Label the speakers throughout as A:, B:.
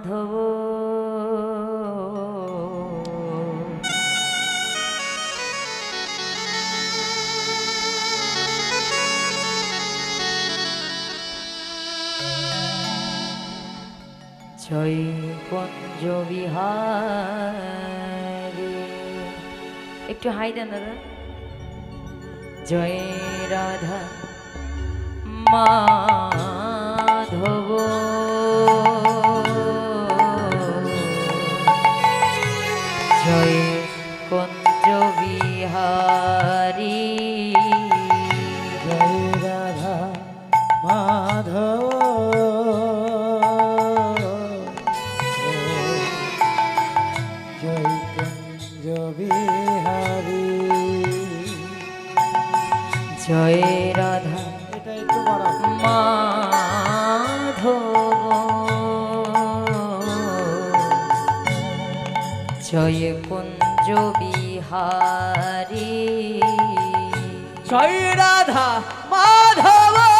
A: মাধব। জয় বিহারে। একটু হাই দেন দাদা। জয় রাধা মাধব। কুঞ্জ বিহারী।
B: জয় রাধা মাধব। জয় কুঞ্জ বিহারী
A: জয় রাধা
B: এটা একটু
A: মাধব। জয় বিহারী
B: জয় রাধা মাধব।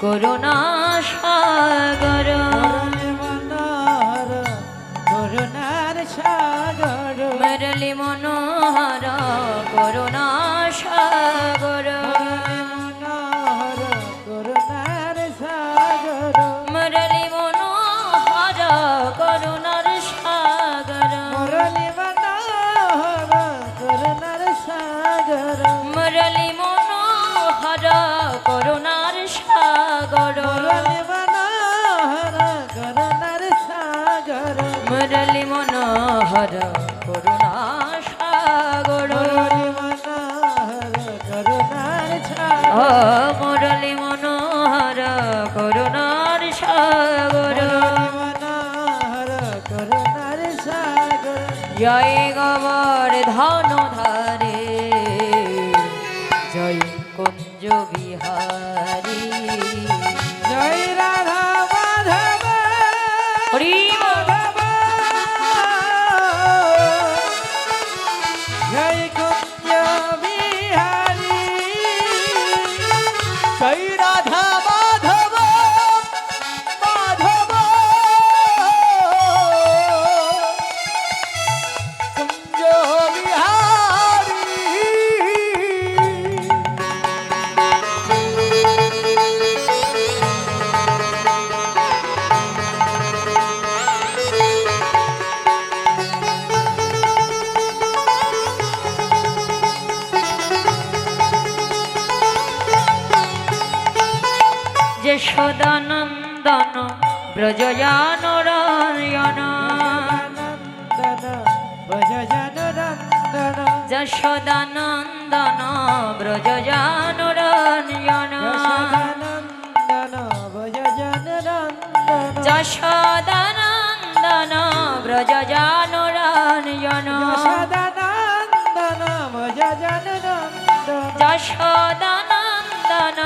A: করুণা সাগর।
B: করুণার সাগর।
A: মরলি মনোহর করুণা
B: মনোহর
A: করুণা সাগর।
B: মুরলি মনোহর করুণার সাগর।
A: জয় গবর ধন ধারে জয় কুঞ্জ বিহারী। সদানন্দন ব্রজয়ান
B: নন্দন
A: যশোদানন্দন ব্রজয়ান রয়ন
B: যশোদানন্দন
A: যশোদানন্দন ব্রজয়ান রয়ন
B: যশোদানন্দন জন নন্দন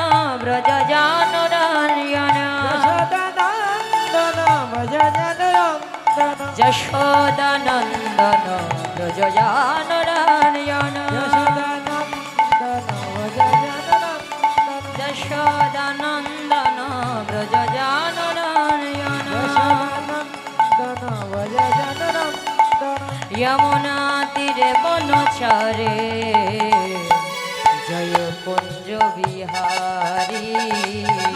B: ভজ জন নন্দন
A: যশোদানন্দন ব্রজজানরঞ্জন
B: যশোদানন্দন ভজ জননন্দন
A: যশোদানন্দন ব্রজজানরঞ্জন
B: যশোদানন্দন
A: যমুনা তীরে বনচারে বিহারী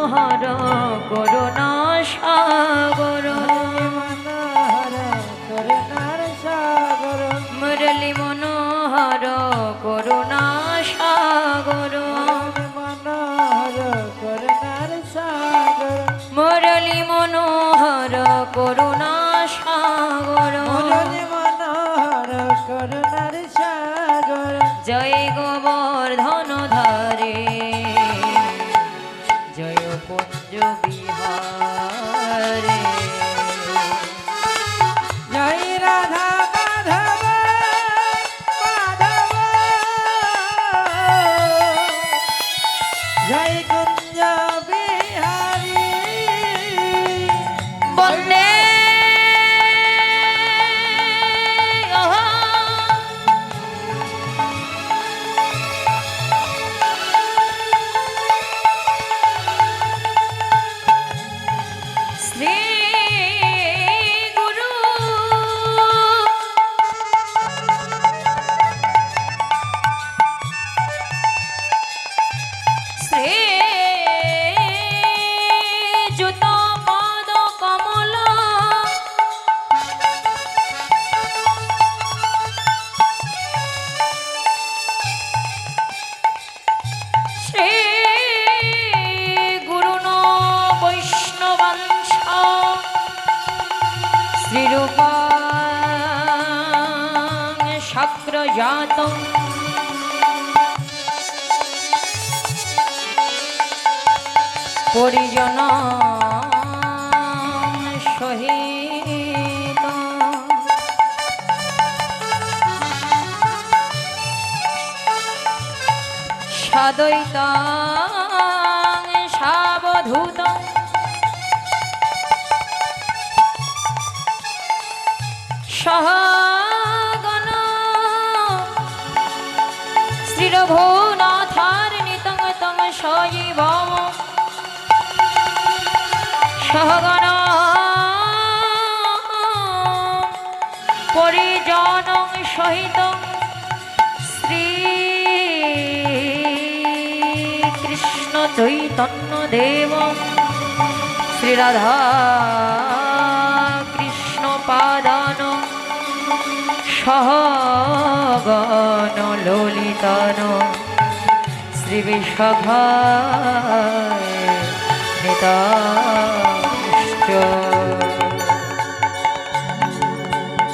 A: মনোহর করুণা সাগর। মুরলী মনোহর করুণা সাগর। মুরলি মনোহর করুণা শাক্রজাত পরিজন সহিত সাদৈত সাবধূত সহগণ সজীব সহগণ পরিজন সহিত শ্রী কৃষ্ণ চৈতন্য দেব। শ্রীরাধা কৃষ্ণ পাদান সহগণ ললিতন। ত্রিবিষঘ